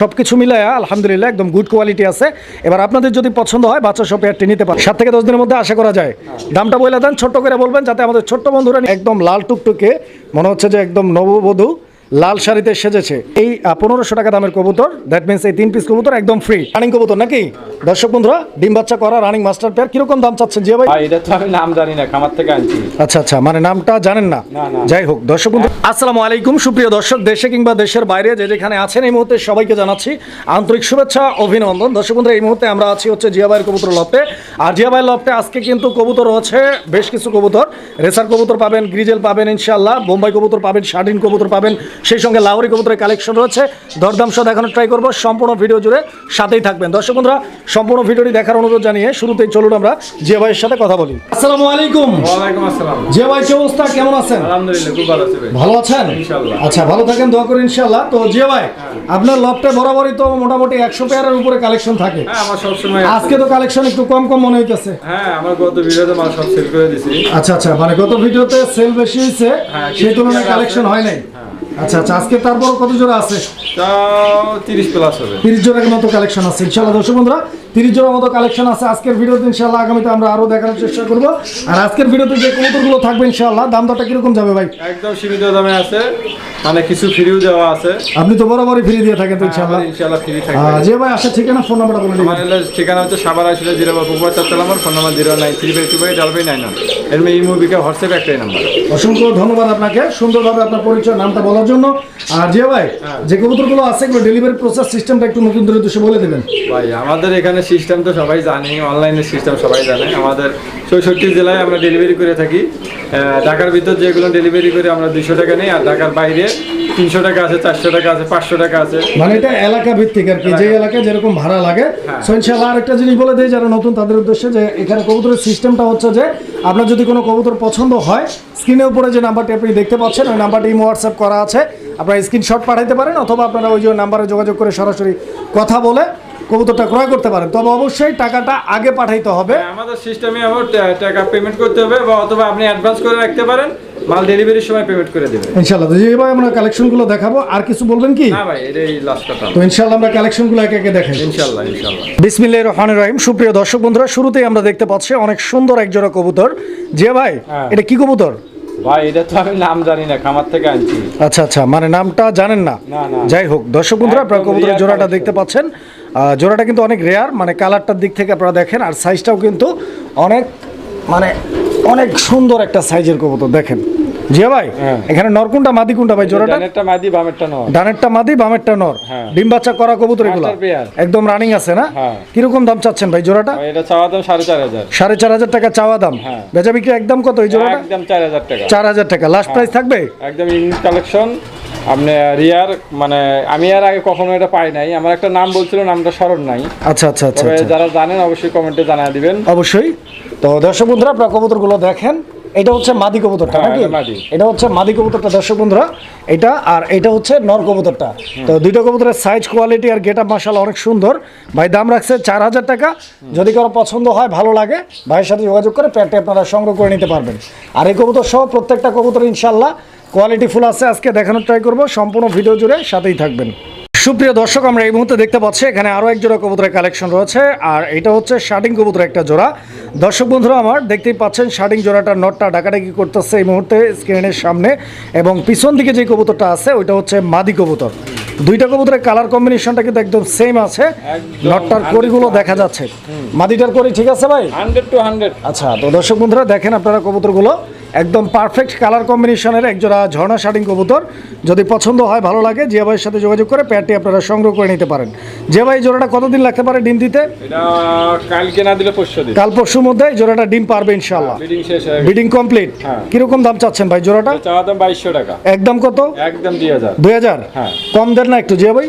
সবকিছু মিলায় আলহামদুলিল্লাহ একদম গুড কোয়ালিটি আছে। এবার আপনাদের যদি পছন্দ হয়, বাচ্চা সব এয়ারটি নিতে পারেন। সাত থেকে দশ দিনের মধ্যে আশা করা যায়। দামটা বলে দেন, ছোট্ট করে বলবেন, যাতে আমাদের ছোট্ট বন্ধুরা একদম লাল টুকটুকে, মনে হচ্ছে যে একদম নববধূ। লাল শাড়িতে সেজেছে। এই পনেরোশো টাকা দামের কবুতর দ্যাট মিনস এই তিন পিস কবুতর একদম ফ্রি রানিং কবুতর নাকি? দর্শক বন্ধুরা ডিম বাচ্চা করা রানিং মাস্টার পেয়ার কীরকম দাম চাচ্ছেন যে ভাই? এটা তো আমি নাম জানি না খামার থেকে আনছি। আচ্ছা আচ্ছা মানে নামটা জানেন না। যাই হোক দর্শক বন্ধু আসসালামু আলাইকুম সুপ্রিয় দর্শক দেশে কিংবা দেশের বাইরে যে যেখানে আছেন এই মুহূর্তে সবাইকে জানাচ্ছি আন্তরিক শুভেচ্ছা অভিনন্দন। দর্শক বন্ধু এই মুহূর্তে আমরা আছি হচ্ছে জিয়াবাইয়ের কবুতর লফটে। আর জিয়াবাইয়ের লফটে আজকে কিন্তু কবুতর হচ্ছে বেশ কিছু কবুতর। রেসার কবুতর পাবেন গ্রিজেল পাবেন ইনশাল্লাহ বোম্বাই কবুতর পাবেন শার্ডিন কবুতর পাবেন। সেই সঙ্গে লাহোরি কবুতরের কালেকশন রয়েছে। দরদাম সহ দেখানোর ট্রাই করব। সম্পূর্ণ ভিডিও জুড়ে সাথেই থাকবেন। দর্শক বন্ধুরা সম্পূর্ণ ভিডিওটি দেখার অনুরোধ জানিয়ে শুরুতেই চলুন আমরা জিয়া ভাইয়ের সাথে কথা বলি। আসসালামু আলাইকুম। জিয়া ভাই কি অবস্থা? কেমন আছেন? ভালো আছেন? আচ্ছা ভালো থাকেন দোয়া করি ইনশাআল্লাহ। তো জিয়া ভাই আপনার লফটে বরাবরই তো মোটামুটি একশো পেয়ারের উপরে কালেকশন থাকে। হ্যাঁ আজকে তো কালেকশন একটু কম কম মনে হইতেছে। হ্যাঁ আমার গত ভিডিওতে মাল সব সেল করে দিছি। আচ্ছা আচ্ছা মানে গত ভিডিওতে সেল বেশি হয়েছে হ্যাঁ, সেই তুলনায় কালেকশন হয় নাই। আচ্ছা আচ্ছা আজকে তারপর কত জোড়া আছে? তাও তিরিশ প্লাস হবে। তিরিশ জোড়ার মতো কালেকশন আছে ইনশাআল্লাহ। দর্শক বন্ধুরা তিরিশ জোড়ার মতো কালেকশন আছে। আজকের ভিডিওতে ইনশাআল্লাহ আগামীতে আমরা আরও দেখানোর চেষ্টা করব। আর আজকের ভিডিওতে যে কবুতরগুলো থাকবে ইনশাআল্লাহ দাম দরটা কীরকম যাবে ভাই? একদম সীমিত দামে আছে। মানে কিছু ফ্রিও দেওয়া আছে। আপনি তো বরাবরই ফ্রি দিয়ে থাকেন তো ইনশাআল্লাহ। আমার ইনশাআল্লাহ ফ্রি থাকবে। যে ভাই আসা ঠিকানা ফোন নাম্বারটা বলে আমার ঠিকানা হচ্ছে সাবার আসলে জিরো বা পুকুর চারতলা আমার phone number zero nine three five two five five nine এর মুভিকে হোয়াটসঅ্যাপ একটাই নাম্বার অসংখ্য ধন্যবাদ আপনাকে সুন্দরভাবে আপনার পরিচয় নামটা বলার জন্য। আর যে ভাই যে কবুতরগুলো আছে এগুলো ডেলিভারি প্রসেস সিস্টেমটা একটু নতুন উদ্দেশ্যে বলে দেবেন। ভাই আমাদের এখানে সিস্টেম তো সবাই জানে অনলাইনের সিস্টেম সবাই জানে। আমাদের চৌষট্টি জেলায় আমরা ডেলিভারি করে থাকি। ঢাকার ভিতর যেগুলো ডেলিভারি করে আমরা দুইশো টাকা নিই আর ঢাকার বাইরে তিনশো টাকা আছে চারশো টাকা আছে পাঁচশো টাকা আছে। মানে এটা এলাকা ভিত্তিক আর কি যে এলাকায় যেরকম ভাড়া লাগে। হ্যাঁ। সো ইনশাআল্লাহ আরেকটা জিনিস বলে দেয় যারা নতুন তাদের উদ্দেশ্যে যে এখানে কবুতরের সিস্টেমটা হচ্ছে যে আপনার যদি কোনো কবুতর পছন্দ হয় স্ক্রিনের উপরে যে নাম্বারটি আপনি দেখতে পাচ্ছেন ওই নাম্বারটি হোয়াটসঅ্যাপ করা আছে। আপনারা স্ক্রিনশট পাঠাইতে পারেন অথবা আপনারা ওই যে নাম্বারে যোগাযোগ করে সরাসরি কথা বলে কবুতরটা ক্রয় করতে পারেন। তবে অবশ্যই টাকাটা আগে পাঠাইতে হবে। হ্যাঁ, আমাদের সিস্টেমে আবার টাকা পেমেন্ট করতে হবে বা অথবা আপনি অ্যাডভান্স করে রাখতে পারেন মাল ডেলিভারির সময় পেমেন্ট করে দেবেন। ইনশাআল্লাহ। তো যেভাবে আমরা কালেকশনগুলো দেখাবো। আর কিছু বলবেন কি? না ভাই এটাই লাস্ট কথা। তো ইনশাআল্লাহ আমরা কালেকশনগুলো একে একে দেখাই। ইনশাল্লাহ ইনশাল্লাহ বিসমিল্লাহির রহমানির রহিম। সুপ্রিয় দর্শক বন্ধুরা শুরুতেই আমরা দেখতে পাচ্ছি অনেক সুন্দর এক জোড়া কবুতর। যে ভাই হ্যাঁ। এটা কি কবুতর? ভাই এটা তো আমি নাম জানি না খামার থেকে আনছি। আচ্ছা আচ্ছা মানে নামটা জানেন না। না, না। যাই হোক দর্শক বন্ধুরা আপনারা কবুতরের জোড়াটা দেখতে পাচ্ছেন। জোড়াটা কিন্তু অনেক রেয়ার মানে কালারটার দিক থেকে আপনারা দেখেন আর সাইজটাও কিন্তু অনেক মানে অনেক সুন্দর একটা সাইজের কবুতর দেখেন। জিয়া ভাই হ্যাঁ। এখানে মাদি কোনটা ভাই জোড়াটা? ডানেরটা মাদি বামেরটা নয় ডানেরটা মাদি বামেরটা নর। হ্যাঁ। ডিম বাচ্চা করা কবুতর এগুলো একদম রানিং আছে না? হ্যাঁ। কীরকম দাম চাচ্ছেন ভাই জোড়াটা? এটা চাওয়া দাম সাড়ে চার হাজার। সাড়ে চার হাজার টাকা চাওয়া দাম। বেচা বিক্রি একদম কত এই জোড়াটা? একদম চার হাজার টাকা। চার হাজার টাকা। লাস্ট প্রাইস থাকবে? একদম ইউনিক কালেকশন আপনি রিয়ার মানে আমি আর আগে কখনো এটা পাই নাই। আমার একটা নাম বলছিল নামটা স্মরণ নাই। আচ্ছা আচ্ছা আচ্ছা আচ্ছা। যারা জানেন অবশ্যই কমেন্টে জানিয়ে দিবেন। অবশ্যই। তো দর্শক বন্ধুরা আপনারা কবুতরগুলো দেখেন। এটা হচ্ছে মাদি কবুতরটা হ্যাঁ, নাকি? এটা হচ্ছে মাদি কবুতরটা দর্শক বন্ধুরা। এটা আর এটা হচ্ছে নর কবুতরটা। তো দুইটা কবুতরের সাইজ কোয়ালিটি আর গেট আপ মাসাল অনেক সুন্দর। ভাই দাম রাখছে চার হাজার টাকা। যদি কারও পছন্দ হয় ভালো লাগে ভাইয়ের সাথে যোগাযোগ করে প্যান্টে আপনারা সংগ্রহ করে নিতে পারবেন। আর এই কবুতর সহ প্রত্যেকটা কবুতর ইনশাল্লাহ কোয়ালিটি ফুল আছে। আজকে দেখানোর ট্রাই করব। সম্পূর্ণ ভিডিও জুড়ে সাথেই থাকবেন। সুপ্রিয় দর্শক আমরা এই মুহূর্তে দেখতে পাচ্ছি এখানে আরও এক জোড়া কবুতরের কালেকশন রয়েছে আর এটা হচ্ছে শার্টিং কবুতর একটা জোড়া। দর্শক বন্ধুরা আমার দেখতেই পাচ্ছেন শার্টিং জোড়াটার নটটা ডাকাডাকি করতেছে এই মুহূর্তে স্ক্রিনের সামনে এবং পিছন দিকে যে কবুতরটা আছে ওইটা হচ্ছে মাদি কবুতর। দুইটা কবুতরের কালার কম্বিনেশনটা কিন্তু একদম সেম আছে নটটার কড়িগুলো দেখা যাচ্ছে। মাদিটার কড়ি ঠিক আছে ভাই? হান্ড্রেড টু হান্ড্রেড আচ্ছা তো দর্শক বন্ধুরা দেখেন আপনারা কবুতরগুলো। একদম পারফেক্ট কালার কম্বিনেশনের একজোড়া ঝর্ণা শার্টিং কবুতর। যদি পছন্দ হয় ভালো লাগে জিয়া ভাইয়ের সাথে যোগাযোগ করে প্যাডটি আপনারা সংগ্রহ করে নিতে পারেন। জিয়া ভাই জোড়াটা কতদিন লাগতে পারে ডিম দিতে? কালকে না দিলে পরশু কাল পরশুর মধ্যে জোড়াটা ডিম পারবে ইনশাল্লাহ বিডিং কমপ্লিট। কীরকম দাম চাচ্ছেন ভাই জোড়াটা? চাওয়া দাম বাইশশো টাকা। একদম কত? একদম দুই হাজার। দুই হাজার? হ্যাঁ। কম দেন না একটু জিয়া ভাই।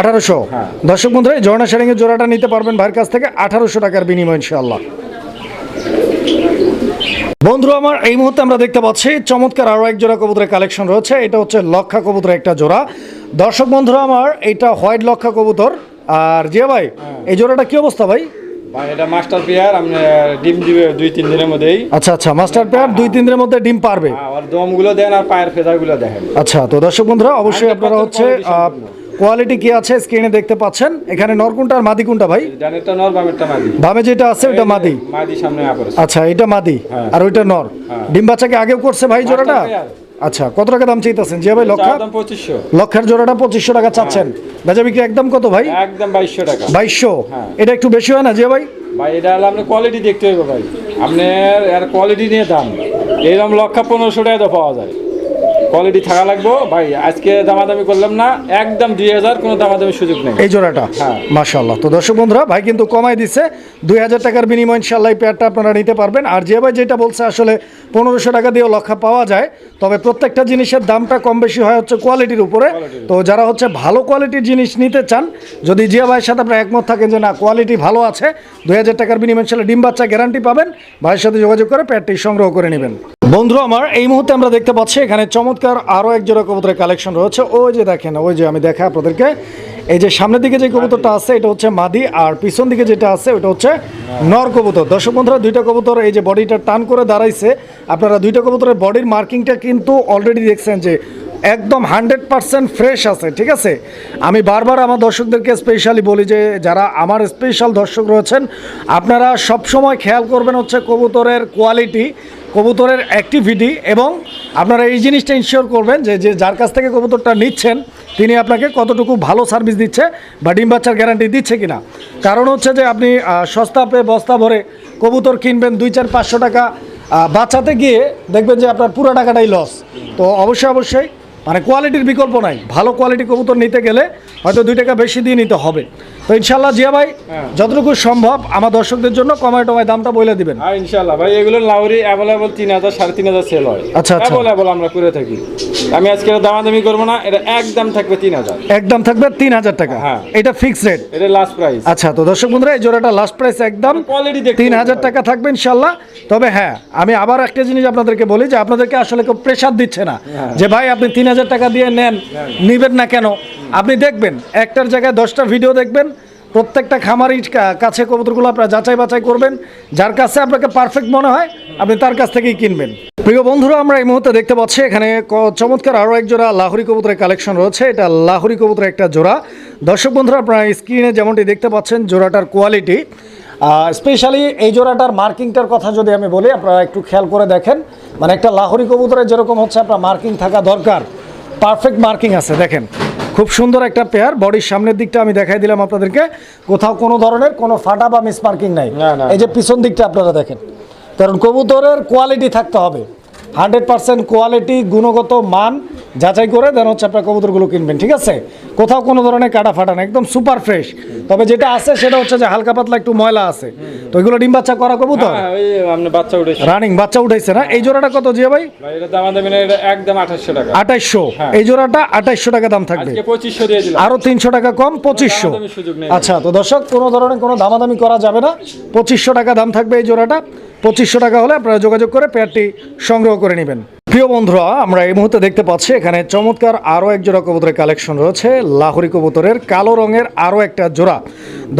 আঠারোশো। হ্যাঁ। দর্শক বন্ধুরা ঝর্ণা শাড়িং এর জোড়াটা নিতে পারবেন ভাইয়ের কাছ থেকে আঠারোশো টাকার বিনিময় ইনশাল্লাহ বন্ধুরা আমার এই মুহূর্তে আমরা দেখতে পাচ্ছি চমৎকার আরও এক জোড়া কবুতরের কালেকশন রয়েছে। এটা হচ্ছে লক্ষা কবুতরের একটা জোড়া। দর্শক বন্ধুরা আমার এটা হোয়াইট লক্ষা কবুতর। আর জিয়া ভাই এই জোড়াটা কি অবস্থা ভাই? ভাই এটা মাস্টার পেয়ার ডিম দিবে দুই তিন দিনের মধ্যেই। আচ্ছা আচ্ছা মাস্টার পেয়ার দুই তিন দিনের মধ্যে ডিম পারবে। হ্যাঁ, আর দমগুলো দেন আর পায়ের ফেদারগুলো দেখেন। আচ্ছা তো দর্শক বন্ধুরা অবশ্যই আপনারা হচ্ছে কোয়ালিটি কি আছে স্ক্রিনে দেখতে পাচ্ছেন। এখানে নরকুনটা আর মাদি কোনটা ভাই ডানেরটা নর বামেরটা মাদি। বামে যেটা আছে ওটা মাদি। মাদি সামনে আপরে আচ্ছা এটা মাদি হ্যাঁ। আর ওইটা নর। হ্যাঁ। ডিম বাচ্চাকে আগেও করছে ভাই জোড়াটা? আচ্ছা কত টাকা দাম চাইতেছেন? যে ভাই লক্ষ লক্ষের? জোড়াটা পঁচিশশো টাকা চাচ্ছেন। বেচা বিক্রি একদম কত ভাই? একদম বাইশশো টাকা। বাইশশো? হ্যাঁ। এটা একটু বেশি হয় না যে ভাই? ভাই এটা হলো আপনার কোয়ালিটি দেখতে হবে ভাই। আপনার এর কোয়ালিটি নিয়ে দাম। এইরকম লক্ষ পনেরোশো টাকা তো পাওয়া যায়। কোয়ালিটি থাকা লাগবো। ভাই আজকে দামাদামি করলাম না। একদম দুই হাজার কোনো দামাদামি সুযোগ নেই। এই জোড়াটা? হ্যাঁ। মাশাল্লাহ তো দর্শক বন্ধুরা ভাই কিন্তু কমাই দিচ্ছে দুই হাজার টাকার বিনিময় ইনশাল্লাহ এই পেয়ারটা আপনারা নিতে পারবেন। আর যে ভাই যেটা বলছে আসলে পনেরোশো টাকা দিয়েও লক্ষা পাওয়া যায়। তবে প্রত্যেকটা জিনিসের দামটা কম বেশি হয় হচ্ছে কোয়ালিটির উপরে। তো যারা হচ্ছে ভালো কোয়ালিটির জিনিস নিতে চান যদি জিয়া ভাইয়ের সাথে আপনারা একমত থাকেন যে না কোয়ালিটি ভালো আছে দুই হাজার টাকার বিনিময় ইনশাল্লাহ ডিম বাচ্চা গ্যারান্টি পাবেন। ভাইয়ের সাথে যোগাযোগ করে পেয়ারটি সংগ্রহ করে নেবেন। বন্ধু আমার এই মুহূর্তে আমরা দেখতে পাচ্ছি এখানে চমৎকার আরও এক জোড়া কবুতরের কালেকশন রয়েছে। ওই যে দেখেন ওই যে আমি দেখা আপনাদেরকে। এই যে সামনের দিকে যে কবুতরটা আছে এটা হচ্ছে মাদি আর পিছন দিকে যেটা আছে ওটা হচ্ছে নর কবুতর। দর্শক বন্ধুরা দুইটা কবুতর এই যে বডিটা টান করে দাঁড়াইছে। আপনারা দুইটা কবুতরের বডির মার্কিংটা কিন্তু অলরেডি দেখছেন যে একদম হান্ড্রেড পার্সেন্ট ফ্রেশ আছে ঠিক আছে? আমি বারবার আমার দর্শকদেরকে স্পেশালি বলি যে যারা আমার স্পেশাল দর্শক রয়েছেন আপনারা সবসময় খেয়াল করবেন হচ্ছে কবুতরের কোয়ালিটি কবুতরের অ্যাক্টিভিটি এবং আপনারা এই জিনিসটা ইনশিওর করবেন যে যে যার কাছ থেকে কবুতরটা নিচ্ছেন, তিনি আপনাকে কতটুকু ভালো সার্ভিস দিচ্ছে বা ডিম বাচ্চার গ্যারান্টি দিচ্ছে কি না কারণ হচ্ছে যে, আপনি সস্তা পেয়ে বস্তা ভরে কবুতর কিনবেন দুই চার পাঁচশো টাকা বাঁচাতে গিয়ে দেখবেন যে আপনার পুরো টাকাটাই লস তো অবশ্যই অবশ্যই মানে কোয়ালিটির বিকল্প নাই। ভালো কোয়ালিটি কবুতর নিতে গেলে হয়তো দুই টাকা বেশি দিয়ে নিতে হবে। তো ইনশাল্লাহ জিয়া ভাই হ্যাঁ। যতটুকু সম্ভব আমার দর্শকদের জন্য কমায় টমায় দামটা বলে দিবেন। আর ইনশাল্লাহ ভাই এগুলো লাউরি অ্যাভেলেবল তিন হাজার সাড়ে তিন হাজার সেল হয়। আচ্ছা, আচ্ছা। অ্যাভেলেবল আমরা করে থাকি। আমি আজকে এটা দামাদামি করব না এটা একদম থাকবে তিন হাজার। একদম থাকবে তিন হাজার টাকা। হ্যাঁ। এটা ফিক্স রেট এটা লাস্ট প্রাইস আচ্ছা তো দর্শক বন্ধুরা এই জোড়াটা লাস্ট প্রাইস একদম কোয়ালিটি তিন হাজার টাকা থাকবে ইনশাল্লাহ তবে হ্যাঁ আমি আবার একটা জিনিস আপনাদেরকে বলি যে আপনাদেরকে আসলে কেউ প্রেশার দিচ্ছে না। হ্যাঁ। যে ভাই আপনি তিন হাজার টাকা দিয়ে নেন নিবেন না কেন? আপনি দেখবেন একটার জায়গায় দশটা ভিডিও দেখবেন প্রত্যেকটা খামারির কা- কাছে কবুতরগুলো আপনারা যাচাই বাছাই করবেন। যার কাছে আপনাকে পারফেক্ট মনে হয়, আপনি তার কাছ থেকেই কিনবেন। প্রিয় বন্ধুরা, আমরা এই মুহূর্তে দেখতে পাচ্ছি, এখানে চমৎকার আরও এক জোড়া লাহোরি কবুতরের কালেকশন রয়েছে। এটা লাহোরি কবুতরের একটা জোড়া। দর্শক বন্ধুরা, আপনারা স্ক্রিনে যেমনটি দেখতে পাচ্ছেন, জোড়াটার কোয়ালিটি স্পেশালি এই জোড়াটার মার্কিংটার কথা যদি আমি বলি, আপনারা একটু খেয়াল করে দেখেন। মানে একটা লাহোরি কবুতরের যেরকম হচ্ছে, আপনার মার্কিং থাকা দরকার। পারফেক্ট মার্কিং আছে, দেখেন। খুব সুন্দর একটা পেয়ার বডির সামনের দিকটা আমি দেখাই দিলাম আপনাদেরকে। কোথাও কোনো ধরনের কোনো ফাটা বা মিস মার্কিং নাই। এই যে পিছন দিকটা আপনারা দেখেন। কারণ কবুতরের কোয়ালিটি থাকতে হবে। হান্ড্রেড পার্সেন্ট কোয়ালিটি গুণগত মান যাচাই করে দেন হচ্ছে আপনার কবুতরগুলো কিনবেন ঠিক আছে? কোথাও কোনো ধরনের কাটা ফাটা না একদম সুপার ফ্রেশ। তবে যেটা আছে সেটা হচ্ছে যে হালকা পাতলা একটু ময়লা আছে। তো এগুলো ডিম বাচ্চা করা কবুতর? হ্যাঁ বাচ্চা উঠেছে। রানিং বাচ্চা উঠাইছে না? এই জোড়াটা কত জিয়া ভাই? একদম আঠাশশো টাকা। হ্যাঁ। এই জোড়াটা আঠাইশশো টাকা দাম থাকবে। আরও তিনশো টাকা কম পঁচিশশো। আচ্ছা তো দর্শক কোনো ধরনের কোনো দামাদামি করা যাবে না। পঁচিশশো টাকা দাম থাকবে এই জোড়াটা। পঁচিশশো টাকা হলে আপনারা যোগাযোগ করে পেয়ারটি সংগ্রহ করে নেবেন। প্রিয় বন্ধুরা আমরা এই মুহূর্তে দেখতে পাচ্ছি এখানে চমৎকার আরও এক জোড়া কবুতরের কালেকশন রয়েছে লাহোরি কবুতরের কালো রঙের আরও একটা জোড়া।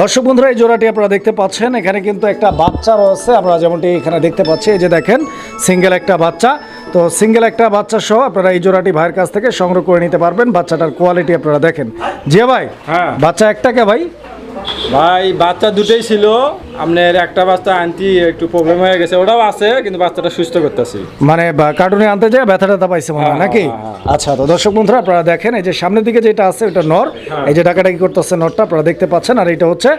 দর্শক বন্ধুরা এই জোড়াটি আপনারা দেখতে পাচ্ছেন এখানে কিন্তু একটা বাচ্চা রয়েছে আমরা যেমনটি এখানে দেখতে পাচ্ছি এই যে দেখেন সিঙ্গেল একটা বাচ্চা। তো সিঙ্গেল একটা বাচ্চা সহ আপনারা এই জোড়াটি ভাইয়ের কাছ থেকে সংগ্রহ করে নিতে পারবেন বাচ্চাটার কোয়ালিটি আপনারা দেখেন। জিয়া ভাই হ্যাঁ। বাচ্চা একটাকে ভাই? ভাই বাচ্চা দুটোই ছিল। আপনার একটা বাচ্চা আনতি একটু প্রবলেম হয়ে গেছে। ওটাও আছে কিন্তু বাচ্চাটা সুস্থ করতেছি। মানে কার্টুনে আনতে যায় ব্যথা ট্যাথা পাইছে মনে হয় হ্যাঁ, নাকি? হ্যাঁ, আচ্ছা তো দর্শক বন্ধুরা আপনারা দেখেন এই যে সামনের দিকে যেটা আছে ওটা নর। হ্যাঁ। এই যে ডাকাডাকি করতেছে নরটা আপনারা দেখতে পাচ্ছেন আর এটা হচ্ছে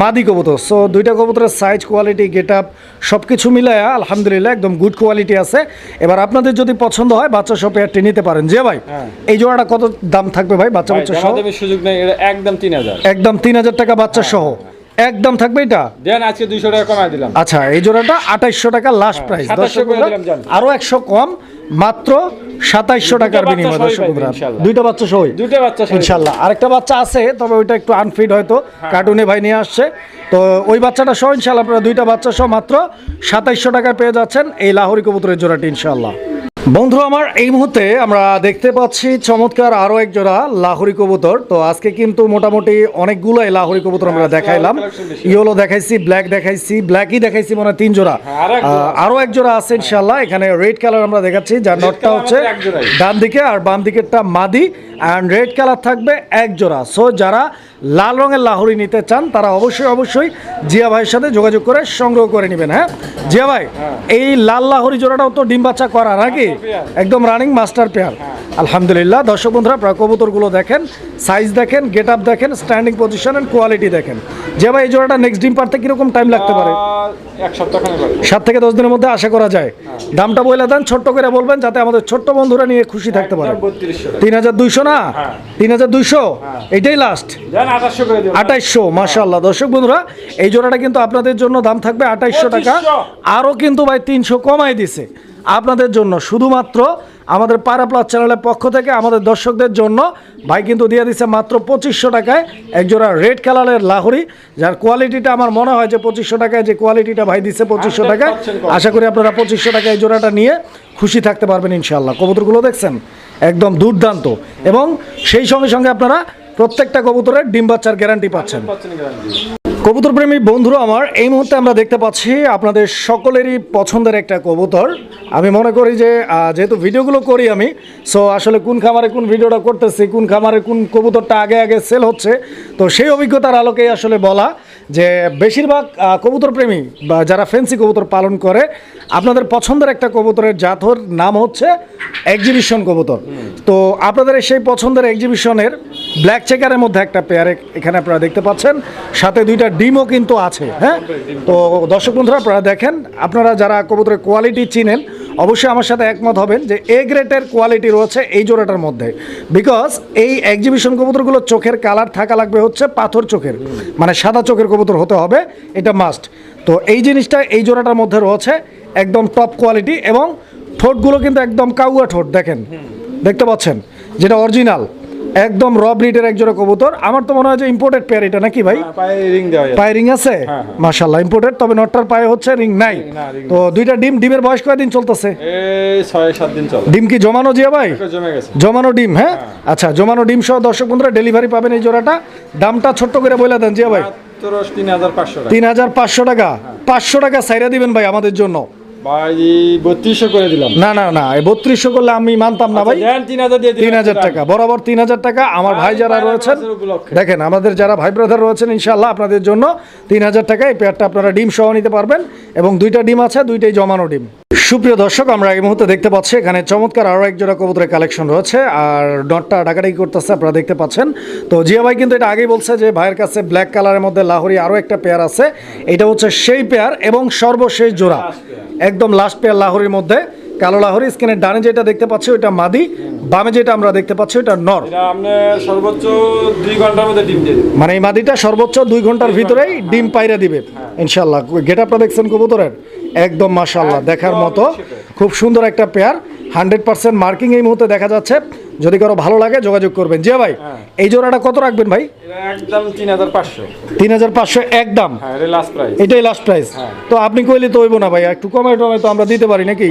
মাদি। কবুতর। সো দুইটা কবুতরের সাইজ কোয়ালিটি গেট আপ সব কিছু মিলায়া আলহামদুলিল্লাহ একদম গুড কোয়ালিটি আছে। এবার আপনাদের যদি পছন্দ হয় বাচ্চা সব পেয়ারটি নিতে পারেন। যে ভাই হ্যাঁ। এই জোড়াটা কত দাম থাকবে ভাই বাচ্চা বাচ্চা সহ? সুযোগ নেই এটা একদম তিন হাজার। একদম তিন হাজার টাকা বাচ্চা সহ একদম থাকবে এটা? দেন আজকে দুইশো টাকা কমাই দিলাম। আচ্ছা এই জোড়াটা আঠাইশশো টাকা লাস্ট প্রাইস 2700 করে দিলাম, জান। আরও একশো কম মাত্র সাতাইশশো টাকার বাচ্চা বিনিময় দর্শক। দুইটা বাচ্চা সই দুইটা বাচ্চা সহই। ইনশাল্লাহ। আরেকটা বাচ্চা আছে তবে ওইটা একটু আনফিট হয়তো কার্টুনে ভাই নিয়ে আসছে। তো ওই বাচ্চাটা সহ ইনশাল্লাহ আপনারা দুইটা বাচ্চা সহ মাত্র সাতাইশশো টাকায় পেয়ে যাচ্ছেন এই লাহোরি কবুতরের জোড়াটি ইনশাল্লাহ। বন্ধু আমার এই মুহূর্তে আমরা দেখতে পাচ্ছি চমৎকার আরও এক জোড়া লাহোরি কবুতর। তো আজকে কিন্তু মোটামুটি অনেকগুলোই লাহোরি কবুতর আমরা হ্যাঁ, দেখাইলাম। ইয়েলো দেখাইছি ব্ল্যাক দেখাইছি ব্ল্যাকই দেখাইছি মানে তিন জোড়া। হ্যাঁ, আরও এক জোড়া। আহ, আরও এক আছে ইনশাল্লাহ এখানে রেড কালার আমরা দেখাচ্ছি যার নটটা হচ্ছে ডান দিকে আর বাম দিকেরটা মাদি। অ্যান্ড রেড কালার থাকবে এক জোড়া। সো যারা লাল রঙের লাহোরি নিতে চান তারা অবশ্যই অবশ্যই জিয়া ভাইয়ের সাথে যোগাযোগ করে সংগ্রহ করে নেবেন হ্যাঁ? জিয়া ভাই এই লাল লাহোরি জোড়াটাও তো ডিম বাচ্চা করা নাকি? একদম রানিং মাস্টার পেয়ার। আলহামদুলিল্লাহ দর্শক বন্ধুরা আপনারা কবুতরগুলো দেখেন সাইজ দেখেন গেট আপ দেখেন স্ট্যান্ডিং পজিশন এন্ড কোয়ালিটি দেখেন। যে ভাই এই জোড়াটা নেক্সট ডিম পারতে কীরকম টাইম লাগতে পারে? সাত থেকে দশ দিনের মধ্যে আশা করা যায়। দামটা বলে দেন ছোট্ট করে বলবেন যাতে আমাদের ছোট্ট বন্ধুরা নিয়ে খুশি থাকতে পারে। তিন হাজার দুইশো না? হ্যাঁ। তিন হাজার দুইশো? এটাই লাস্ট আঠাইশশো মাশাল্লাহ দর্শক বন্ধুরা এই জোড়াটা কিন্তু আপনাদের জন্য দাম থাকবে আঠাইশশো টাকা। আরও কিন্তু ভাই তিনশো কমাই দিছে আপনাদের জন্য। শুধুমাত্র আমাদের পায়রা প্লাস চ্যানেলের পক্ষ থেকে আমাদের দর্শকদের জন্য ভাই কিন্তু দিয়ে দিছে মাত্র পঁচিশশো টাকায় একজোড়া রেড কালারের লাহরি যার কোয়ালিটিটা আমার মনে হয় যে পঁচিশশো টাকায় যে কোয়ালিটিটা ভাই দিছে পঁচিশশো টাকায় আশা করি আপনারা পঁচিশশো টাকায় এই জোড়াটা নিয়ে খুশি থাকতে পারবেন ইনশাল্লাহ কবুতরগুলো দেখছেন? একদম দুর্দান্ত। এবং সেই সঙ্গে সঙ্গে আপনারা প্রত্যেকটা কবুতরের ডিম বাচ্চার গ্যারান্টি পাচ্ছেন। কবুতর প্রেমী বন্ধুরা আমার এই মুহূর্তে আমরা দেখতে পাচ্ছি আপনাদের সকলেরই পছন্দের একটা কবুতর। আমি মনে করি যে যেহেতু ভিডিওগুলো করি আমি সো আসলে কোন খামারে কোন ভিডিওটা করতেছি কোন খামারে কোন কবুতরটা আগে আগে সেল হচ্ছে তো সেই অভিজ্ঞতার আলোকেই আসলে বলা যে বেশিরভাগ কবুতর প্রেমী বা যারা ফেন্সি কবুতর পালন করে আপনাদের পছন্দের একটা কবুতরের জাতর নাম হচ্ছে এক্সিবিশন কবুতর। তো আপনাদের সেই পছন্দের এক্সিবিশনের ব্ল্যাক চেকারের মধ্যে একটা পেয়ারে এখানে আপনারা দেখতে পাচ্ছেন। সাথে দুইটা ডিমও কিন্তু আছে হ্যাঁ? তো দর্শক বন্ধুরা, আপনারা দেখেন, আপনারা যারা কবুতরের কোয়ালিটি চিনেন, অবশ্যই আমার সাথে একমত হবেন যে এ গ্রেটের কোয়ালিটি রয়েছে এই জোড়াটার মধ্যে। বিকজ এই এক্সিবিশন কবুতরগুলোর চোখের কালার থাকা লাগবে হচ্ছে পাথর চোখের মানে সাদা চোখের কবুতর হতে হবে, এটা মাস্ট তো এই জিনিসটা এই জোড়াটার মধ্যে রয়েছে, একদম টপ কোয়ালিটি এবং ঠোঁটগুলো কিন্তু একদম কাউয়া ঠোঁট দেখেন। দেখতে পাচ্ছেন? যেটা অরিজিনাল একদম র ব্রিডের একজোড়া কবুতর। আমার তো মনে হয় যে ইম্পোর্টেড পেয়ার এটা নাকি ভাই? পায়ে রিং আছে? হ্যাঁ, হ্যাঁ। মাশাল্লাহ ইম্পোর্টেড তবে নটটার পায়ে হচ্ছে রিং নাই। তো দুইটা ডিম ডিমের বয়স কয়দিন চলতেছে? ডিম কি জমানো জিয়া ভাই? জমানো ডিম হ্যাঁ? আচ্ছা জমানো ডিম সহ দর্শক বন্ধুরা ডেলিভারি পাবেন এই জোড়াটা। দামটা ছোট্ট করে বলে দেন জিয়া ভাই। তিন হাজার পাঁচশো টাকা। পাঁচশো টাকা। সাইরা দিবেন ভাই আমাদের জন্য। ভাই বত্রিশশো করে দিলাম। না না না এই বত্রিশশো করলে আমি মানতাম না ভাই। তিন হাজার দিয়ে তিন হাজার টাকা বরাবর তিন হাজার টাকা আমার ভাই যারা রয়েছেন দেখেন আমাদের যারা ভাই ব্রাদার রয়েছেন ইনশাল্লাহ আপনাদের জন্য তিন হাজার টাকা এই পেয়ারটা আপনারা ডিম সহ নিতে পারবেন এবং দুইটা ডিম আছে দুইটাই জমানো ডিম। সুপ্রিয় দর্শক, আমরা এই মুহূর্তে দেখতে পাচ্ছি, এখানে চমৎকার আরও এক জোড়া কবুতরের কালেকশন রয়েছে, আর ডটটা ডাকাডাকি করতেছে, আপনারা দেখতে পাচ্ছেন। তো জিয়া ভাই কিন্তু এটা আগেই বলছে যে, ভাইয়ের কাছে ব্ল্যাক কালারের মধ্যে লাহোরি আরও একটা পেয়ার আছে। এটা হচ্ছে সেই পেয়ার এবং সর্বশেষ জোড়া, একদম লাস্ট পেয়ার লাহোরির মধ্যে। কালো লাহোরি স্কিনের ডানে যেটা দেখতে পাচ্ছি ওইটা মাদি বামে যেটা আমরা দেখতে পাচ্ছি ওইটা নর। সর্বোচ্চ দুই ঘণ্টার মধ্যে ডিম দিয়ে দেবে। মানে এই মাদিটা সর্বোচ্চ দুই ঘণ্টার ভিতরেই ডিম পাইরে দিবে। ইনশাল্লাহ গেট আপটা দেখছেন কবুতরের? একদম মাশাল্লাহ দেখার মতো। খুব সুন্দর একটা পেয়ার। হান্ড্রেড পার্সেন্ট মার্কিং এই মুহূর্তে দেখা যাচ্ছে। যদি কারও ভালো লাগে যোগাযোগ করবেন। জিয়া ভাই এই জোড়াটা কত রাখবেন ভাই? একদম তিন হাজার পাঁচশো। তিন হাজার পাঁচশো একদম হ্যাঁ এটা এটাই লাস্ট প্রাইস তো আপনি কইলে তো হইব না ভাই। একটু কমে টমে তো আমরা দিতে পারি নাকি?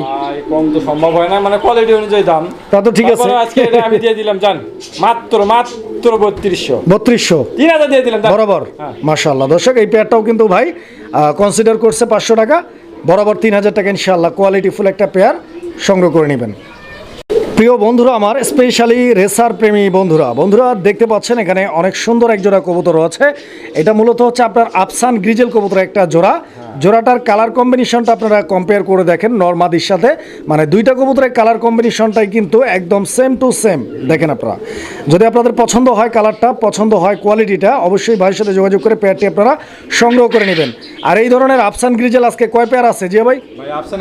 কম তো সম্ভব হয় না। মানে কোয়ালিটি অনুযায়ী দাম। তা তো ঠিক আছে। আজকে এটা আমি দিয়ে দিলাম জান মাত্র মাত্র বত্রিশশো। বত্রিশশো। তিন হাজার দিয়ে দিলাম বরাবর। হ্যাঁ। দর্শক এই পেয়ারটাও কিন্তু ভাই কনসিডার করছে পাঁচশো টাকা। বরাবর তিন হাজার টাকা ইনশাল্লাহ কোয়ালিটি ফুল একটা পেয়ার সংগ্রহ করে নেবেন। প্রিয় বন্ধুরা, আমার স্পেশালি রেসার প্রেমী বন্ধুরা বন্ধুরা দেখতে পাচ্ছেন এখানে অনেক সুন্দর এক জোড়া কবুতর আছে। এটা মূলত হচ্ছে আপনার আফসান গ্রিজেল কবুতর একটা জোড়া। জোড়াটার কালার কম্বিনেশনটা আপনারা কম্পেয়ার করে দেখেন নর্মাদির সাথে। মানে দুইটা কবুতরের কালার কম্বিনেশনটাই কিন্তু একদম সেম টু সেম দেখেন আপনারা। যদি আপনাদের পছন্দ হয় কালারটা পছন্দ হয় কোয়ালিটিটা অবশ্যই ভাইয়ের সাথে যোগাযোগ করে পেয়ারটি আপনারা সংগ্রহ করে নেবেন। আর এই ধরনের আফসান গ্রিজেল আজকে কয় পেয়ার আছে জিয়া ভাই?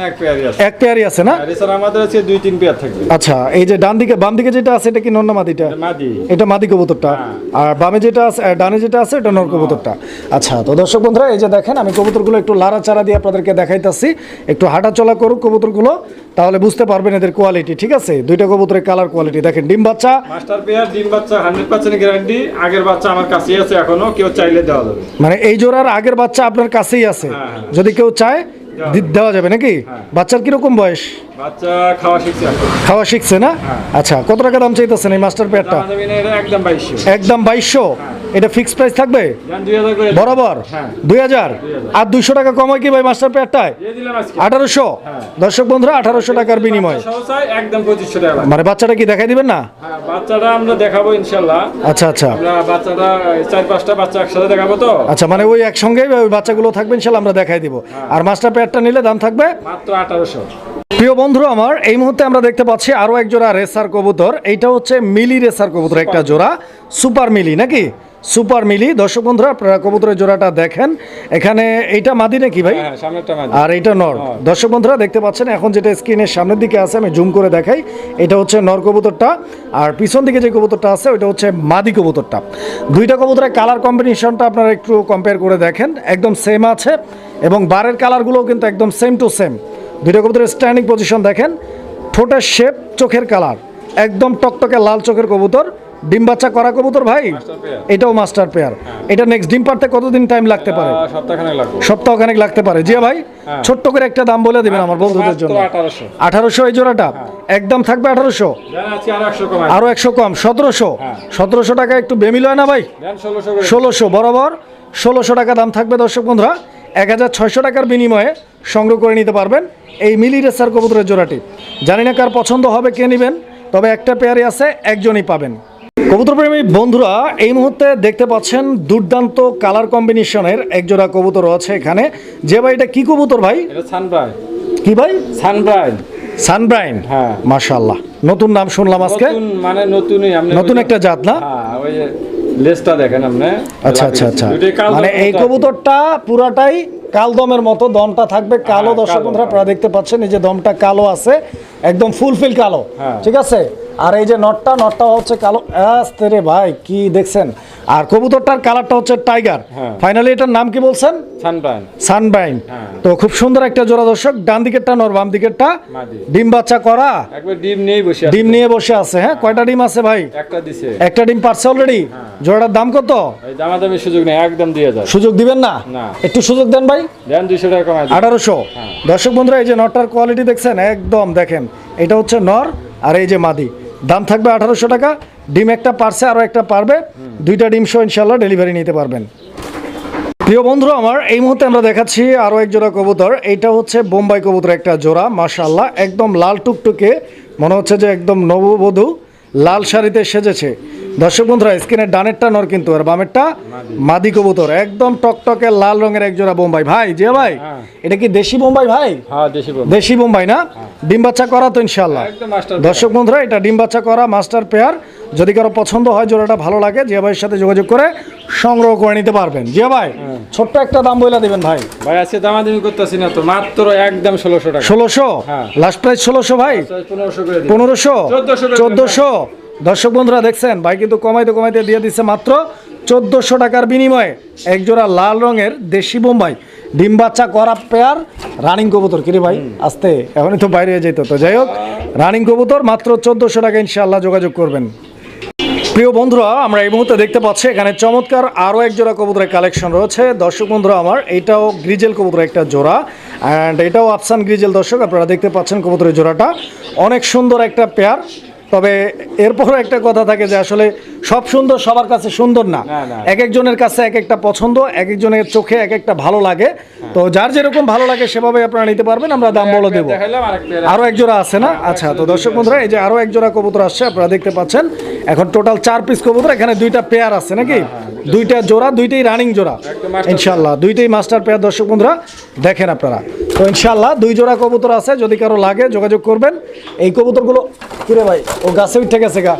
এক পেয়ারই আছে। এক পেয়ারই আছে না? আমাদের আছে দুই তিন পেয়ার থাকবে। আচ্ছা এই যে ডান দিকে বাম দিকে যেটা আছে এটা কি নন্না মাদিটা? এটা মাদি। কবুতরটা। আর বামে যেটা আছে ডানে যেটা আছে এটা নর কবুতরটা। আচ্ছা তো দর্শক বন্ধুরা এই যে দেখেন আমি কবুতরগুলো একটু লাড়া চারা দিয়ে আপনাদেরকে দেখাইতাছি। একটু হাঁটা চলা করুক কবুতরগুলো তাহলে বুঝতে পারবেন এদের কোয়ালিটি ঠিক আছে? দুইটা কবুতরের কালার কোয়ালিটি দেখেন ডিম বাচ্চা। মাস্টার পেয়ার ডিম বাচ্চা হান্ড্রেড পার্সেন্ট গ্যারান্টি আগের বাচ্চা আমার কাছেই আছে এখনও কেউ চাইলে দেওয়া যাবে। মানে এই জোড়ার আগের বাচ্চা আপনার কাছেই আছে। হ্যাঁ। যদি কেউ চায় দেওয়া যাবে। নাকি? হ্যাঁ। বাচ্চার কীরকম বয়স? বাচ্চা খাওয়া শিখছে খাওয়া শিখছে না? হ্যাঁ। আচ্ছা কত টাকা দাম চাইতেছেন এই মাস্টার পেয়ারটা? একদম বাইশশো। একদম বাইশশো? এটা ফিক্সড প্রাইস থাকবে? বরাবর? হ্যাঁ। দুই হাজার? আর দুইশো টাকা কমায় কি ভাই মাস্টার আজকে। আঠারোশো? হ্যাঁ। দর্শক বন্ধুরা আঠারোশো টাকার বিনিময়। একদম পঁচিশশো টাকা মানে বাচ্চাটা কি দেখাই দিবেন না? হ্যাঁ বাচ্চাটা আমরা দেখাবো ইনশাল্লাহ। আচ্ছা আচ্ছা। বাচ্চাটা চার পাঁচটা বাচ্চা একসাথে দেখাবো তো? আচ্ছা মানে ওই একসঙ্গে ওই বাচ্চাগুলো থাকবে ইনশাল্লাহ আমরা দেখাই দিব। আর মাস্টার পেয়ারটা নিলে দাম থাকবে? মাত্র আঠারোশো। প্রিয় বন্ধু আমার এই মুহূর্তে আমরা দেখতে পাচ্ছি আরও এক জোড়া রেসার কবুতর। এইটা হচ্ছে মিলি রেসার কবুতর একটা জোড়া। সুপার মিলি নাকি? সুপার মিলি। দর্শক বন্ধুরা আপনারা কবুতরের জোড়াটা দেখেন। এখানে এইটা মাদি নাকি ভাই? হ্যাঁ আর এইটা নর। দর্শক বন্ধুরা দেখতে পাচ্ছেন এখন যেটা স্ক্রিনের সামনের দিকে আছে আমি জুম করে দেখাই। এটা হচ্ছে নর কবুতরটা। আর পিছন দিকে যে কবুতরটা আছে ওইটা হচ্ছে মাদি কবুতরটা। দুইটা কবুতরের কালার কম্বিনেশনটা আপনারা একটু কম্পেয়ার করে দেখেন। একদম সেম আছে এবং বারের কালারগুলোও কিন্তু একদম সেম টু সেম দুইটা কবুতরের স্ট্যান্ডিং পজিশন দেখেন। ঠোঁটের শেপ চোখের কালার একদম টকটকে লাল চোখের কবুতর। ডিম বাচ্চা করা কবুতর ভাই? এটাও মাস্টার পেয়ার এটা নেক্সট ডিম পারতে কতদিন টাইম লাগতে পারে? সপ্তাহখানেক লাগতে পারে। জি ভাই ছোট্ট করে একটা দাম বলে দিবেন আমার বন্ধুদের জন্য। আঠারোশো। এই জোড়াটা? একদম থাকবে আঠারোশো? আরও একশো কম সতেরোশো? সতেরোশো টাকা একটু বেমিল হয় না ভাই? ষোলোশো বরাবর। ষোলোশো টাকা দাম থাকবে দর্শক বন্ধুরা। এক হাজার ছয়শো টাকার বিনিময়ে সংগ্রহ করে নিতে পারবেন এই মিলি রেসার কবুতরের জোড়াটি। জানি না কার পছন্দ হবে কে নেবেন তবে একটা পেয়ারই আছে একজনই পাবেন। কবুতর প্রেমী বন্ধুরা এই মুহূর্তে দেখতে পাচ্ছেন দুর্দান্ত কালার কম্বিনেশনের এক জোড়া কবুতর আছে এখানে। যে ভাই এটা কি কবুতর ভাই? কি ভাই? সানব্রাইন সানব্রাইন হ্যাঁ। মাশাআল্লাহ। নতুন নাম শুনলাম আজকে। নতুন মানে নতুনই নতুন একটা জাত না? হ্যাঁ ওই যে লেজটা দেখেন আপনি। আচ্ছা আচ্ছা আচ্ছা। মানে এই কবুতরটা পুরাটাই কালদমের মতো দমটা থাকবে কালো হ্যাঁ, দর্শক কালো, বন্ধুরা কালো। আপনারা দেখতে পাচ্ছেন এই যে দমটা কালো আছে। একদম ফুলফিল কালো হ্যাঁ। ঠিক আছে? আর এই যে নটটা নটটা হচ্ছে কালো। আস্তে রে ভাই কি দেখছেন? আর কবুতরটার কালারটা হচ্ছে টাইগার হ্যাঁ। ফাইনালি এটার নাম কি বলছেন? সানবাইন হ্যাঁ। তো খুব সুন্দর একটা জোড়া দর্শক ডান দিকেরটা নর বাম দিকেরটা ডিম বাচ্চা করা। ডিম নিয়েই বসে আছে। ডিম নিয়ে বসে আছে হ্যাঁ? কয়টা ডিম আছে ভাই? একটা দিছে। একটা ডিম পারছে অলরেডি জোড়াটার দাম কত? দামাদামি সুযোগ নেই একদম দিয়ে যায় সুযোগ দিবেন না। একটু সুযোগ দেন ভাই। দেন দুইশো টাকা কমাই দিন। আঠারোশো। দর্শক বন্ধুরা এই যে নটটার কোয়ালিটি দেখছেন একদম দেখেন। এটা হচ্ছে নর আর এই যে মাদি। দাম থাকবে আঠারোশো টাকা, ডিম একটা পারছে আরও একটা পারবে। দুইটা ডিম সহ ইনশাল্লাহ ডেলিভারি নিতে পারবেন। প্রিয় বন্ধু আমার এই মুহূর্তে আমরা দেখাচ্ছি আরও এক জোড়া কবুতর। এইটা হচ্ছে বোম্বাই কবুতর একটা জোড়া মাশাল্লাহ একদম লাল টুকটুকে। মনে হচ্ছে যে একদম নববধূ, লাল শাড়িতে সেজেছে। দর্শক বন্ধুরা স্ক্রিনের ডানেরটা নর কিন্তু আর বামেরটা মাদি কবুতর। একদম টকটকে লাল রঙের এক জোড়া বোম্বাই। ভাই যে ভাই হ্যাঁ। এটা কি দেশি বোম্বাই ভাই? হ্যাঁ দেশি বোম দেশি বোম্বাই না? ডিম বাচ্চা করা তো ইনশাল্লাহ একদম মাস্টার দর্শক বন্ধুরা এটা ডিম বাচ্চা করা মাস্টার পেয়ার যদি কারও পছন্দ হয় জোড়াটা ভালো লাগে জিয়া ভাইয়ের সাথে যোগাযোগ করে সংগ্রহ করে নিতে পারবেন। জিয়া ভাই ছোট্ট একটা দাম বইলা দিবেন ভাই। ভাই আজকে দামাদামি করতেছি না তো মাত্র একদম ষোলোশো টাকা। ষোলোশো? হ্যাঁ। লাস্ট প্রাইস ষোলোশো ভাই? পনেরোশো পনেরোশো? 1400 করে চোদ্দোশো? দর্শক বন্ধুরা দেখছেন ভাই কিন্তু কমাইতে কমাইতে দিয়ে দিচ্ছে মাত্র চোদ্দোশো টাকার বিনিময়ে। এক জোড়া লাল রঙের দেশি বোম্বাই ডিম বাচ্চা করা পেয়ার রানিং কবুতর। কিরে ভাই আসতে এখনই তো বাইরে যেত তো। যাই হোক রানিং কবুতর মাত্র চোদ্দোশো টাকা ইনশাআল্লাহ যোগাযোগ করবেন। প্রিয় বন্ধুরা আমরা এই মুহূর্তে দেখতে পাচ্ছি এখানে চমৎকার আরও এক জোড়া কবুতরের কালেকশন রয়েছে। দর্শক বন্ধুরা আমার এটাও গ্রিজেল কবুতরের একটা জোড়া অ্যান্ড এটাও আফসান গ্রিজেল। দর্শক আপনারা দেখতে পাচ্ছেন কবুতরের জোড়াটা। অনেক সুন্দর একটা পেয়ার তবে এরপরও একটা কথা থাকে যে আসলে সব সুন্দর সবার কাছে সুন্দর না। এক একজনের কাছে এক একটা পছন্দ এক একজনের চোখে এক একটা ভালো লাগে। তো যার যেরকম ভালো লাগে সেভাবে আপনারা নিতে পারবেন আমরা দাম বলে দেবো। আরও একজোড়া আরও এক জোড়া আছে না? আচ্ছা তো দর্শক বন্ধুরা এই যে আরও একজোড়া কবুতর আসছে আপনারা দেখতে পাচ্ছেন। এখন টোটাল চার পিস কবুতর এখানে দুইটা পেয়ার আছে নাকি? দুইটা জোড়া দুইটাই রানিং জোড়া। ইনশাল্লাহ দুইটাই মাস্টার পেয়ার দর্শক বন্ধুরা দেখেন আপনারা। তো ইনশাল্লাহ দুই জোড়া কবুতর আছে যদি কারও লাগে যোগাযোগ করবেন। এই কবুতরগুলো কিরে ভাই ও গাছে উঠে গেছে গা।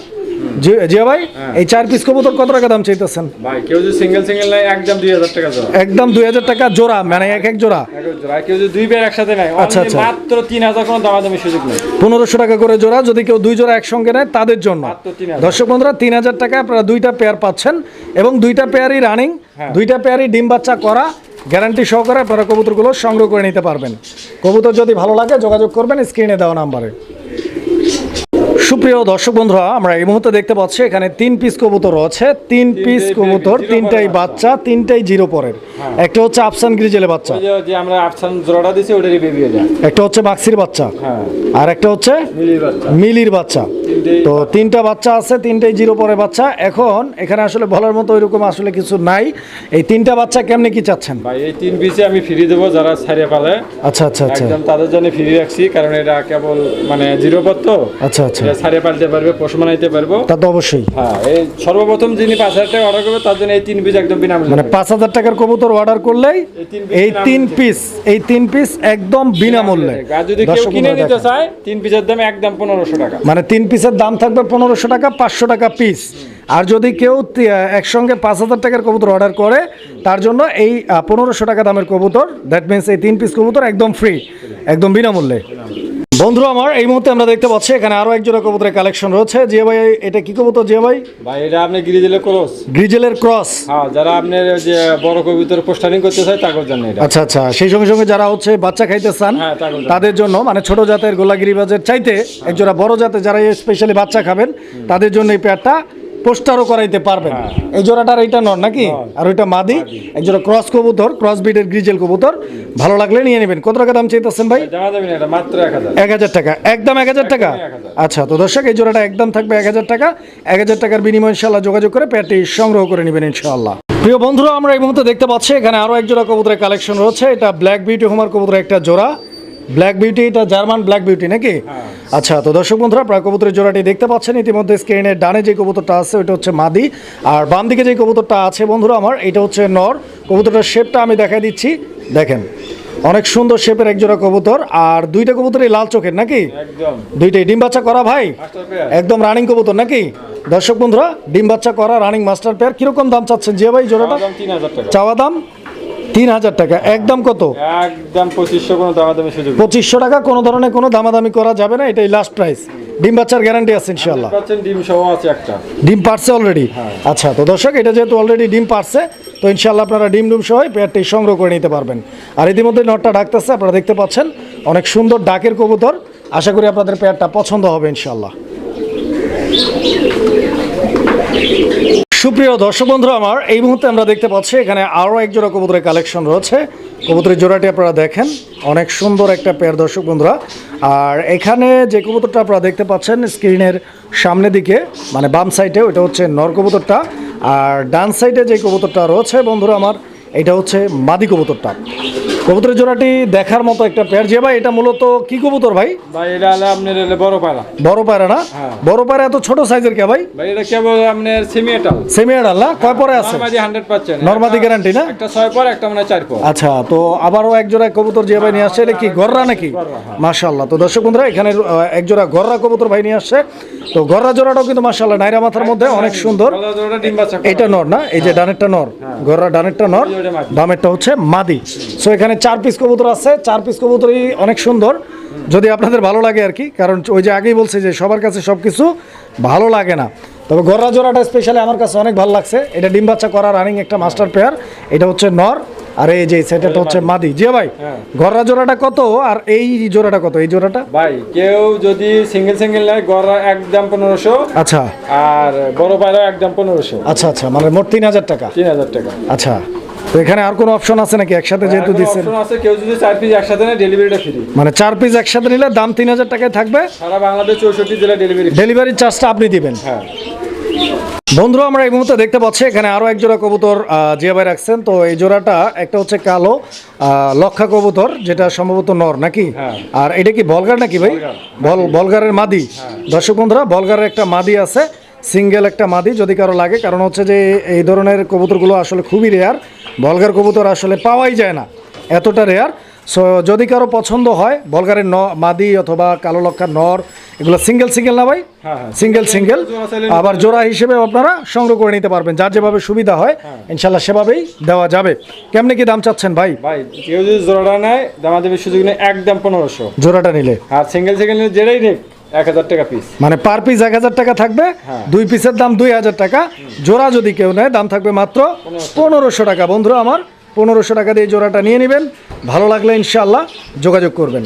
জিয়া ভাই এই চার পিস কবুতর কত টাকা দাম চাইতেছেন? ভাই কেউ যদি সিঙ্গেল সিঙ্গেল নেয় একদম টাকা জোড়া। একদম দুই হাজার টাকা জোড়া মানে এক এক জোড়া। এক জোড়া। কেউ যদি দুই পেয়ার একসাথে নেয় আচ্ছা, আচ্ছা। মাত্র তিন হাজার কোনো দামাদামি সুযোগ নেই। পনেরোশো টাকা করে জোড়া যদি কেউ দুই জোড়া একসঙ্গে নেয় তাদের জন্য। 3,000 দর্শক বন্ধুরা তিন হাজার টাকা আপনারা দুইটা পেয়ার পাচ্ছেন এবং দুইটা পেয়ারই রানিং হ্যাঁ। দুইটা পেয়ারই ডিম বাচ্চা করা গ্যারান্টি সহকারে আপনারা কবুতরগুলো সংগ্রহ করে নিতে পারবেন। কবুতর যদি ভালো লাগে যোগাযোগ করবেন স্ক্রিনে দেওয়া নাম্বারে। সুপ্রিয় দর্শক বন্ধুরা আমরা এই মুহূর্তে দেখতে পাচ্ছি এখানে তিন পিস কবুতর আছে তিন পিস কবুতর তিনটাই বাচ্চা তিনটাই জিরো পরের। একটা হচ্ছে আফসান গ্রিজেলের বাচ্চা। যে- আমরা আফসান জোড়াটা দিছি ওটারই বেবি এটা। একটা হচ্ছে মাক্সির বাচ্চা। হ্যাঁ। আর একটা হচ্ছে মিলির বাচ্চা। মিলির বাচ্চা। তো তিনটা বাচ্চা আছে তিনটাই জিরো পরে বাচ্চা। এখন এখানে আসলে বলার মতো ওইরকম আসলে কিছু নাই। এই তিনটা বাচ্চা কেমনে কি চাচ্ছেন? ভাই এই তিন পিসে আমি ফ্রি দেবো যারা ছাড়িয়ে পালে। আচ্ছা আচ্ছা আচ্ছা। একদম তাদের জন্য ফ্রি রাখছি কারণ এটা কেবল মানে জিরো পথ তো। আচ্ছা আচ্ছা। ছাড়িয়ে পালতে পারবে পশু বানাইতে পারব। তা তো অবশ্যই। হ্যাঁ এই সর্বপ্রথম যিনি পাঁচ হাজার টাকা অর্ডার করবে তার জন্য এই তিন পিস একদম বিনামূল্যে মানে পাঁচ হাজার টাকার কবুতর অর্ডার করলেই এই তিন পিস এই তিন পিস একদম বিনামূল্যে। আর যদি কেউ কিনে নিতে চায় তিন পিসের দাম একদম পনেরোশো টাকা। মানে তিন পিসের দাম থাকবে পনেরোশো টাকা পাঁচশো টাকা পিস আর যদি কেউ একসঙ্গে পাঁচ হাজার টাকার কবুতর অর্ডার করে তার জন্য এই পনেরোশো টাকা দামের কবুতর দ্যাট মিনস এই তিন পিস কবুতর একদম ফ্রি একদম বিনামূল্যে। বন্ধুরা আমার এই মুহূর্তে আমরা দেখতে পাচ্ছি এখানে আরও একজোড়া কবুতরের কালেকশন রয়েছে। যে ভাই এটা কি কবুতর যে ভাই? ভাই এটা আপনি গ্রিজেলের ক্রস গ্রিজেলের ক্রস হ্যাঁ যারা আপনার যে বড় কবুতর পোস্টারিং করতে চায় তাদের জন্য এটা। আচ্ছা আচ্ছা সেই সঙ্গে সঙ্গে যারা হচ্ছে বাচ্চা খাইতে চান হ্যাঁ, তাদের জন্য। মানে ছোট জাতের গোলাগিরি বাজার চাইতে একজোড়া বড় জাতের যারা স্পেশালি বাচ্চা খাবেন তাদের জন্য এই পেয়ারটা পোস্টারও করাইতে পারবেন। হ্যাঁ। এই জোড়াটার এইটা নর নাকি? আর ওইটা মাদি একজোড়া ক্রস কবুতর ক্রস বিডের গ্রিজেল কবুতর। ভালো লাগলে নিয়ে নেবেন। কত টাকা দাম চাইতেছেন ভাই? এক হাজার। টাকা। একদম এক হাজার টাকা? আচ্ছা তো দর্শক এই জোড়াটা একদম থাকবে এক হাজার টাকা। এক হাজার টাকার বিনিময়ে ইনশাল্লাহ যোগাযোগ করে প্যাটি সংগ্রহ করে নেবেন ইনশাল্লাহ প্রিয় বন্ধুরা আমরা এই মুহূর্তে দেখতে পাচ্ছি এখানে আরও এক জোড়া কবুতরের কালেকশন রয়েছে। এটা ব্ল্যাক বিউটি হোমার কবুতরের একটা জোড়া। ব্ল্যাক বিউটি এটা জার্মান ব্ল্যাক বিউটি নাকি? আচ্ছা তো দর্শক বন্ধুরা আপনারা কবুতরের জোড়াটি দেখতে পাচ্ছেন। ইতিমধ্যে স্ক্রিনের ডানে যে কবুতরটা আছে ওটা হচ্ছে মাদি। আর বাম দিকে যে কবুতরটা আছে বন্ধুরা আমার এটা হচ্ছে নর। কবুতরটার শেপটা আমি দেখাই দিচ্ছি। দেখেন অনেক সুন্দর শেপের এক জোড়া কবুতর। আর দুইটা কবুতরই লাল চোখের নাকি? দুইটাই ডিম বাচ্চা করা ভাই? একদম রানিং কবুতর নাকি? দর্শক বন্ধুরা ডিম বাচ্চা করা রানিং মাস্টার পেয়ার কীরকম দাম চাচ্ছেন? যে ভাই জোড়াটা? চাওয়া দাম? তিন হাজার টাকা একদম কত? একদম পঁচিশশো কোনো দামাদামি সুযোগ পঁচিশশো টাকা কোনো ধরনের কোনো দামাদামি করা যাবে না এটাই লাস্ট প্রাইস ডিম বাচ্চার গ্যারান্টি আছে ইনশাল্লাহ ডিম সহ আছে একটা। ডিম পারছে অলরেডি আচ্ছা তো দর্শক এটা যেহেতু অলরেডি ডিম পারছে তো ইনশাল্লাহ আপনারা ডিম ডুম সহ পেয়ারটি সংগ্রহ করে নিতে পারবেন। আর ইতিমধ্যে নটটা ডাকতেছে আপনারা দেখতে পাচ্ছেন অনেক সুন্দর ডাকের কবুতর। আশা করি আপনাদের পেয়ারটা পছন্দ হবে ইনশাল্লাহ সুপ্রিয় দর্শক বন্ধু আমার এই মুহূর্তে আমরা দেখতে পাচ্ছি, এখানে আরও এক জোড়া কবুতরের কালেকশন রয়েছে। কবুতরের জোড়াটি আপনারা দেখেন, অনেক সুন্দর একটা পেয়ার দর্শক বন্ধুরা। আর এখানে যে কবুতরটা আপনারা দেখতে পাচ্ছেন স্ক্রিনের সামনের দিকে মানে বাম সাইডে ওটা হচ্ছে নর কবুতরটা। আর ডান সাইডে যে কবুতরটা রয়েছে বন্ধুরা, আমার, এটা হচ্ছে মাদি কবুতরটা। কবুতরের জোড়াটি দেখার মতো একটা পেয়ার যে ভাই এটা মূলত কি কবুতর ভাই? ভাই এটা হলে আপনার হলে বড় পালা বড় পায়রা না? হ্যাঁ। বড় পায়রা এত ছোট সাইজের কে ভাই? ভাই এটা কেবল আপনার সেমি এটাল সেমি আডাল না? কয় পরে আছে? নর্মাদি হান্ড্রেড পাচ্ছেন নর্মাদি গ্যারান্টি না? একটা ছয় পর একটা মানে চার পর। আচ্ছা তো আবারও এক জোড়া কবুতর যে ভাই নিয়ে আসছে এটা কি গররা নাকি? মাশাল্লাহ তো দর্শক বন্ধুরা এখানে এক জোড়া গররা কবুতর ভাই নিয়ে আসছে। তো গররা জোড়াটাও কিন্তু মাশাল্লাহ নাইরা মাথার মধ্যে অনেক সুন্দর। এটা নর না? এই যে ডানেরটা নর। গররা ডানেরটা নর। বামেরটা হচ্ছে মাদি। সো এখানে চার পিস কবুতর আছে চার পিস কবুতরই অনেক সুন্দর। যদি আপনাদের ভালো লাগে আর কি কারণ ওই যে আগেই বলছে যে সবার কাছে সব কিছু ভালো লাগে না। তবে গররা জোড়াটা স্পেশালি আমার কাছে অনেক ভালো লাগছে। এটা ডিম বাচ্চা করা রানিং একটা মাস্টার পেয়ার এটা হচ্ছে নর আর এই যে সেটাটা হচ্ছে মাদি। জি ভাই হ্যাঁ। গররা জোড়াটা কত আর এই জোড়াটা কত? এই জোড়াটা? ভাই কেউ যদি সিঙ্গেল সিঙ্গেল নেয় গড়া একদম পনেরোশো। আচ্ছা। আর বড় পায়রা একদম পনেরোশো। আচ্ছা আচ্ছা মানে মোট তিন হাজার টাকা। তিন হাজার টাকা। আচ্ছা। তো এখানে আর কোনো অপশন আছে নাকি? একসাথে যেহেতু এখন দিচ্ছেন। option আছে কেউ যদি চার পিস একসাথে নেয় ডেলিভারিটা ফ্রি মানে চার পিস একসাথে নিলে দাম তিন হাজার টাকায় থাকবে। সারা বাংলাদেশ চৌষট্টি জেলা ডেলিভারি ডেলিভারি চার্জটা আপনি দিবেন। হ্যাঁ। বন্ধুরা আমরা এই মুহূর্তে দেখতে পাচ্ছি এখানে আরও এক জোড়া কবুতর আহ, জিয়া ভাই রাখছেন। তো এই জোড়াটা একটা হচ্ছে কালো লক্ষা কবুতর যেটা সম্ভবত নর নাকি? হ্যাঁ। আর এটা কি বলগার নাকি ভাই? বল বলগারের মাদি। দর্শক বন্ধুরা বলগারের একটা মাদি আছে সিঙ্গেল একটা মাদি যদি কারও লাগে। কারণ হচ্ছে যে এই ধরনের কবুতরগুলো আসলে খুবই রেয়ার ভলগার কবুতর আসলে পাওয়াই যায় না। এতটা রেয়ার সো যদি কারও পছন্দ হয় ভলগারের ন মাদি অথবা কালো লক্ষার নর এগুলো সিঙ্গেল সিঙ্গেল না ভাই? হ্যাঁ, হ্যাঁ। সিঙ্গেল সিঙ্গেল আবার জোড়া হিসেবে আপনারা সংগ্রহ করে নিতে পারবেন। যার যেভাবে সুবিধা হয় হ্যাঁ। ইনশাল্লাহ সেভাবেই দেওয়া যাবে। কেমনি কি দাম চাচ্ছেন ভাই? ভাই কেউ যদি জোড়াটা নেয় দামা দেবে সুযোগ নেই একদম পনেরোশো। জোড়াটা নিলে। আর সিঙ্গেল সিঙ্গেল নিলে যেটাই নেই মানে পার পিস 1000 টাকা থাকবে দুই পিসের দাম 2000 টাকা। জোড়া যদি কেউ নেয় দাম থাকবে মাত্র পনেরোশো টাকা। বন্ধুরা আমার পনেরোশো টাকা দিয়ে জোড়াটা নিয়ে নেবেন। ভালো লাগলে ইনশাআল্লাহ যোগাযোগ করবেন।